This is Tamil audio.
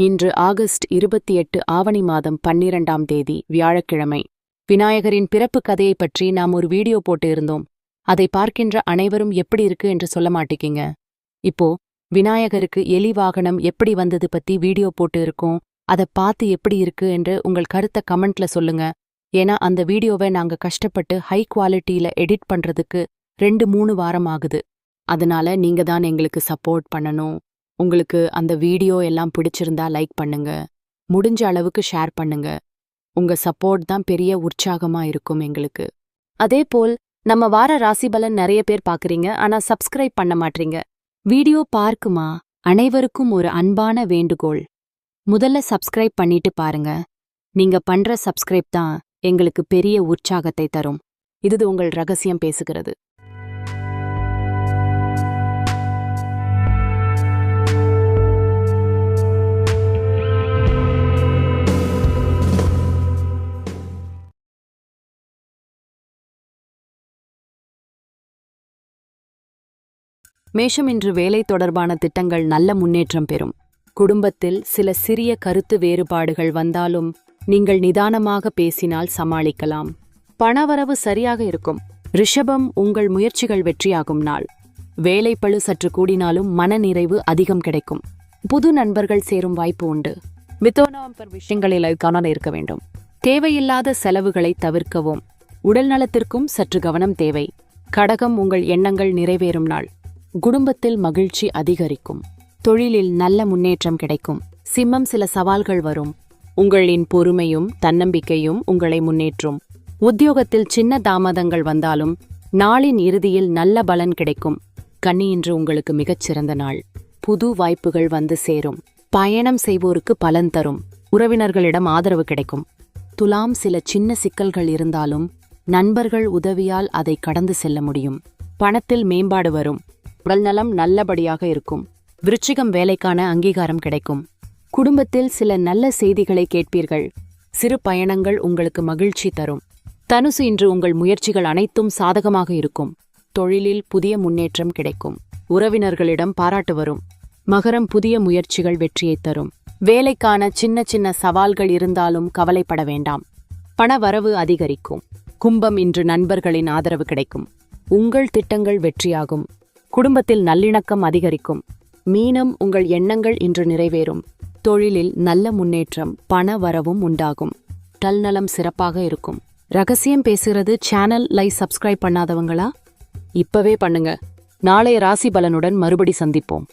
இன்று ஆகஸ்ட் இருபத்தி எட்டு ஆவணி மாதம் பன்னிரண்டாம் தேதி வியாழக்கிழமை. விநாயகரின் பிறப்பு கதையைப் பற்றி நாம் ஒரு வீடியோ போட்டு இருந்தோம் அதை பார்க்கின்ற அனைவரும் எப்படி இருக்கு என்று சொல்ல மாட்டேங்கிங்க. இப்போ விநாயகருக்கு எலி வாகனம் எப்படி வந்தது பத்தி வீடியோ போட்டு இருக்கோம் அதை பார்த்து எப்படி இருக்கு என்று உங்கள் கருத்தை கமெண்ட்ல சொல்லுங்க. ஏன்னா அந்த வீடியோவை நாங்க கஷ்டப்பட்டு ஹை குவாலிட்டியில எடிட் பண்றதுக்கு ரெண்டு மூணு வாரம் ஆகுது. அதனால நீங்க தான் எங்களுக்கு சப்போர்ட் பண்ணணும். உங்களுக்கு அந்த வீடியோ எல்லாம் பிடிச்சிருந்தா லைக் பண்ணுங்க. முடிஞ்ச அளவுக்கு ஷேர் பண்ணுங்க. உங்க சப்போர்ட் தான் பெரிய உற்சாகமா இருக்கும் எங்களுக்கு. அதே போல் நம்ம வார ராசிபலன் நிறைய பேர் பாக்குறீங்க ஆனா சப்ஸ்கிரைப் பண்ண மாட்டீங்க வீடியோ பார்க்குமா? அனைவருக்கும் ஒரு அன்பான வேண்டுகோள். முதல்ல சப்ஸ்கிரைப் பண்ணிட்டு பாருங்க. நீங்க பண்ற சப்ஸ்கிரைப் தான் எங்களுக்கு பெரிய உற்சாகத்தை தரும். இது உங்கள் ரகசியம் பேசுகிறது. மேஷம் இன்று வேலை தொடர்பான திட்டங்கள் நல்ல முன்னேற்றம் பெறும். குடும்பத்தில் சில சிறிய கருத்து வேறுபாடுகள் வந்தாலும் நீங்கள் நிதானமாக பேசினால் சமாளிக்கலாம். பணவரவு சரியாக இருக்கும். ரிஷபம் உங்கள் முயற்சிகள் வெற்றியாகும் நாள். வேலைப்பழு சற்று கூடினாலும் மனநிறைவு அதிகம் கிடைக்கும். புது நண்பர்கள் சேரும் வாய்ப்பு உண்டு. மித்தோனவம்பர் விஷயங்களில் கவனம் இருக்க வேண்டும். தேவையில்லாத செலவுகளை தவிர்க்கவும். உடல் நலத்திற்கும் சற்று கவனம் தேவை. கடகம் உங்கள் எண்ணங்கள் நிறைவேறும் நாள். குடும்பத்தில் மகிழ்ச்சி அதிகரிக்கும். தொழிலில் நல்ல முன்னேற்றம் கிடைக்கும். சிம்மம் சில சவால்கள் வரும். உங்களின் பொறுமையும் தன்னம்பிக்கையும் உங்களை முன்னேற்றும். உத்தியோகத்தில் சின்ன தாமதங்கள் வந்தாலும் நாளின் இறுதியில் நல்ல பலன் கிடைக்கும். கன்னி இன்று உங்களுக்கு மிகச்சிறந்த நாள். புது வாய்ப்புகள் வந்து சேரும். பயணம் செய்வோருக்கு பலன் தரும். உறவினர்களிடம் ஆதரவு கிடைக்கும். துலாம் சில சின்ன சிக்கல்கள் இருந்தாலும் நண்பர்கள் உதவியால் அதை கடந்து செல்ல முடியும். பணத்தில் மேம்பாடு வரும். உடல்நலம் நல்லபடியாக இருக்கும். விருச்சிகம் வேலைக்கான அங்கீகாரம் கிடைக்கும். குடும்பத்தில் சில நல்ல செய்திகளை கேட்பீர்கள். சிறு பயணங்கள் உங்களுக்கு மகிழ்ச்சி தரும். தனுசு இன்று உங்கள் முயற்சிகள் அனைத்தும் சாதகமாக இருக்கும். தொழிலில் புதிய முன்னேற்றம் கிடைக்கும். உறவினர்களிடம் பாராட்டு வரும். மகரம் புதிய முயற்சிகள் வெற்றியை தரும். வேலைக்கான சின்ன சின்ன சவால்கள் இருந்தாலும் கவலைப்பட வேண்டாம். பண வரவு அதிகரிக்கும். கும்பம் இன்று நண்பர்களின் ஆதரவு கிடைக்கும். உங்கள் திட்டங்கள் வெற்றியாகும். குடும்பத்தில் நல்லிணக்கம் அதிகரிக்கும். மீனம் உங்கள் எண்ணங்கள் இன்று நிறைவேறும். தொழிலில் நல்ல முன்னேற்றம் பண வரவும் உண்டாகும். டல்நலம் சிறப்பாக இருக்கும். ரகசியம் பேசுகிறது சேனல் லை சப்ஸ்கிரைப் பண்ணாதவங்களா? இப்பவே பண்ணுங்க. நாளைய ராசி பலனுடன் மறுபடி சந்திப்போம்.